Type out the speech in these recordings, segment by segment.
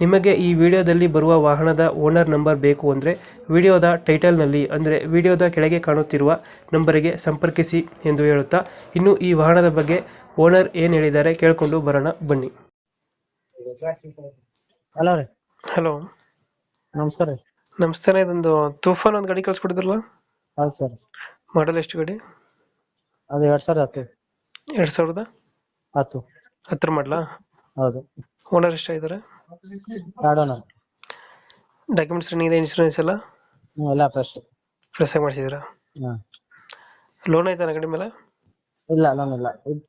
ನಿಮಗೆ ಈ ವಿಡಿಯೋದಲ್ಲಿ ಬರುವ ವಾಹನದ ಓನರ್ ನಂಬರ್ ಬೇಕು ಅಂದರೆ ವಿಡಿಯೋದ ಟೈಟಲ್ನಲ್ಲಿ ಅಂದರೆ ವಿಡಿಯೋದ ಕೆಳಗೆ ಕಾಣುತ್ತಿರುವ ನಂಬರಿಗೆ ಸಂಪರ್ಕಿಸಿ ಎಂದು ಹೇಳುತ್ತಾ ಇನ್ನು ಈ ವಾಹನದ ಬಗ್ಗೆ ಓನರ್ ಏನು ಹೇಳಿದ್ದಾರೆ ಕೇಳಿಕೊಂಡು ಬರೋಣ ಬನ್ನಿ. ಹಲೋ ರೀ. ಹಲೋ. ನಮಸ್ಕಾರ ರೀ. ನಮಸ್ತೆ ಇದೊಂದು ತೂಫಾನ್ ಒಂದು ಗಾಡಿ ಕಳ್ಸಿಕೊಡಿದ್ರಲ್ಲ? ಹೌದು ಸರ್. ಮಾಡಲ್ ಎಷ್ಟು ಗಾಡಿ? ಅದು ಎರಡು ಸಾವಿರದ ಹತ್ತು. ಎರಡು ಸಾವಿರದ ಹತ್ತು. ಹತ್ತರ ಮಾಡಲಾ? ಹೌದು. ಓನರ್ ಎಷ್ಟಾಗಿದ್ದಾರೆ ಕಾಡೋಣ ಡಾಕ್ಯುಮೆಂಟ್ಸ್ ರನ್ನಿಂಗ್ ಇನ್ಶೂರೆನ್ಸ್ ಎಲ್ಲ? ಎಲ್ಲ ಫ್ರೆಶ್ ಫ್ರೆಶ್ ಆಗಿ ಮಾಡಿಸಿದ್ದೀರಾ? ಹಾಂ. ಲೋನ್ ಆಯ್ತಾನ ಗಾಡಿ ಮೇಲೆ? ಇಲ್ಲ ಲೋನ್ ಇಲ್ಲ. ಇದ್-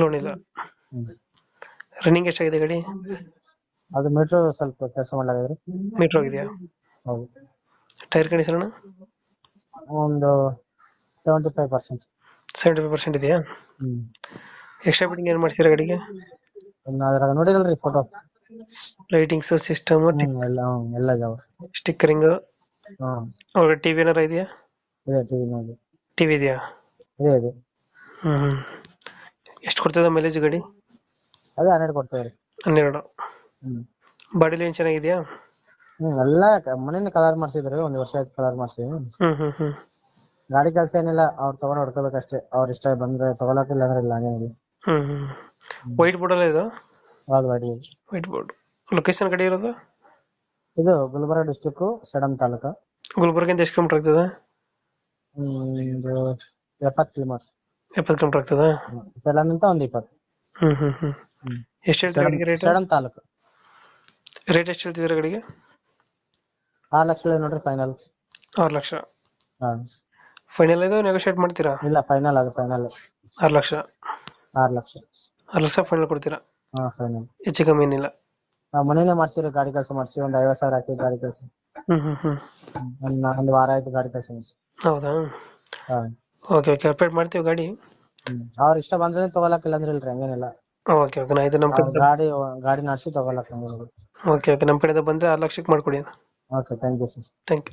ಲೋನ್ ಇಲ್ಲ. ರನ್ನಿಂಗ್ ಎಷ್ಟಾಗಿದೆ ಗಾಡಿ? ಅದು ಮೀಟ್ರ್ ಸ್ವಲ್ಪ ಕೆಲಸ ಮಾಡಲಾಗಿದ್ರೆ. ಮೀಟ್ರ್ ಹೋಗಿದೆಯಾ ಹೌದು. ಟೈರ್ ಕಂಡೀಷನ್ ಒಂದು seventy five percent seventy five percent ಇದೆಯಾ? ಹ್ಞೂ ಎಕ್ಸ್ಟ್ರಾ ಬಿಟ್ಟಿಂಗ್ ಏನು ಮಾಡ್ತೀರಾ ಗಾಡಿಗೆ? ಅದ್ರಾಗ ನೋಡಿರಲ್ರಿ ಫೋಟೋ ಲೈಟಿಂಗ್ಸ್ ಸಿಸ್ಟಮ್ ಎಲ್ಲ ಹ್ಞೂ ಎಲ್ಲ ಇದಾವ. ಸ್ಟಿಕ್ಕರಿಂಗ್ ಒಳಗಡೆ ಟಿವಿ ಏನಾರ ಇದೆಯಾ? ಇದೆ ಟಿವಿ ನೋಡಿ ಟಿವಿ ಇದೆಯಾ? ಇದೆ ಇದೆ. ಹ್ಮ್ ಹ್ಮ್. ಎಷ್ಟು ಕೊಡ್ತದ ಮೈಲೇಜ್ ಗಾಡಿ? ಅದೇ ಹನ್ನೆರಡು ಕೊಡ್ತೇವೆ ರೀ ಹನ್ನೆರಡು. ಹ್ಞೂ ಬಾಡಿ ಲೈನ್ ಚೆನ್ನಾಗಿದೆಯಾ? ಹ್ಮ್ ಎಲ್ಲ ಮನೇನೆ ಕಲರ್ ಮಾಡ್ಸಿದ್ರಿ ಒಂದು ವರ್ಷ ಆಯ್ತು ಕಲರ್ ಮಾಡ್ಸಿ. ಹ್ಮ್ ಹ್ಮ್ ಹ್ಮ್. ಗಾಡಿ ಕೆಲಸ ಏನಿಲ್ಲ ಅವ್ರು ತಗೊಂಡ್ ಹೊಡ್ಕೋಬೇಕಷ್ಟೇ. ಅವ್ರ ಇಷ್ಟ ಬಂದ್ರೆ ತಗೊಳಕಿಲ್ಲ ಅಂದ್ರೆ ಇಲ್ಲ ಹಂಗೇನಿಲ್ಲ. ಹ್ಮ್ ಹ್ಮ್. ವೈಟ್ ಬೋರ್ಡ್ ಅಲ್ಲ ಇದು? ಗಾಡಿ ವೈಟ್ ಬೋರ್ಡ್ ಲೊಕೇಶನ್ ಕಡೆ ಇರೋದು? ಇದು ಗುಲ್ಬರ್ಗ ಡಿಸ್ಟಿಕ್ ಸಡನ್ ತಾಲೂಕು. ಗುಲ್ಬರ್ಗಿಂದ ಎಷ್ಟು ಕಿಲೋಮೀಟರ್ ಆಗ್ತದೆ? ಒಂದು ಎಪ್ಪತ್ತು ಕಿಲೋಮೀಟರ್ ಎಪ್ಪತ್ತು ಕಿಲೋಮೀಟರ್ ಆಗ್ತದೆ? ಸಡನ್ ಅಂತ ಒಂದು ಇಪ್ಪತ್ತು. ಹ್ಮ್ ಹ್ಮ್ ಹ್ಮ್. ಎಷ್ಟು ಹೇಳ್ತೀರಾ ಗಾಡಿಗೆ ರೇಟ್ ಸಡನ್ ತಾಲೂಕು. ರೇಟ್ ಎಷ್ಟು ಹೇಳ್ತಿದ್ದೀರಾ ಗಾಡಿಗೆ ಆರು ಲಕ್ಷ ನೋಡ್ರಿ ಫೈನಲ್ ಆರು ಲಕ್ಷ. ಫೈನಲ್ ಇದು ನೆಗೋಷಿಯೇಟ್ ಮಾಡ್ತೀರಾ? ಇಲ್ಲ ಫೈನಲ್ ಅದು ಫೈನಲ್ ಆರು ಲಕ್ಷ. ಆರು ಲಕ್ಷ. ಲಕ್ಷ ಫೈನಲ್ ಕೊಡ್ತೀರಾ? ಹಾ ಫೈನಲ್ ಹೆಚ್ಚು ಕಮ್ಮಿ ಏನಿಲ್ಲ. ನಾವು ಮನೇಲೆ ಮಾಡ್ಸಿರಿ ಗಾಡಿ ಕೆಲಸ ಮಾಡ್ಸಿ ಒಂದು ಐವತ್ತು ಸಾವಿರ ಹಾಕಿ ಗಾಡಿ ಕೆಲಸ. ಹ್ಮ್ ಹ್ಮ್ ಹ್ಮ್. ಒಂದು ಒಂದು ವಾರ ಆಯ್ತು ಗಾಡಿ ಕೆಲಸ ಮಾಡ್ಸಿ. ಹೌದಾ? ಹಾ. Okay okay. ಅಪ್ಡೇಟ್ ಮಾಡ್ತೀವಿ ಗಾಡಿ? ಅವ್ರ ಇಷ್ಟ ಬಂದ್ರೆ ತಗೊಳಕಿಲ್ಲ ಅಂದ್ರೆ ಇಲ್ರಿ ಹಂಗೇನಿಲ್ಲ. Okay okay. ನಾ ಇದು ನಮ್ಮ ಅವ್ರ್ ಕಡೆ ಗಾಡಿ ಗಾಡಿ ನಡೆಸಿ ತಗೊಳಕ್ ಹಂಗೇನಿಲ್ಲ ಓಕೆ ಓಕೆ. ನಮ್ಮ ಕಡೆ ಬಂದ್ರೆ ಆರು ಲಕ್ಷಕ್ಕೆ ಮಾಡಿಕೊಡಿ okay thank you sir thank you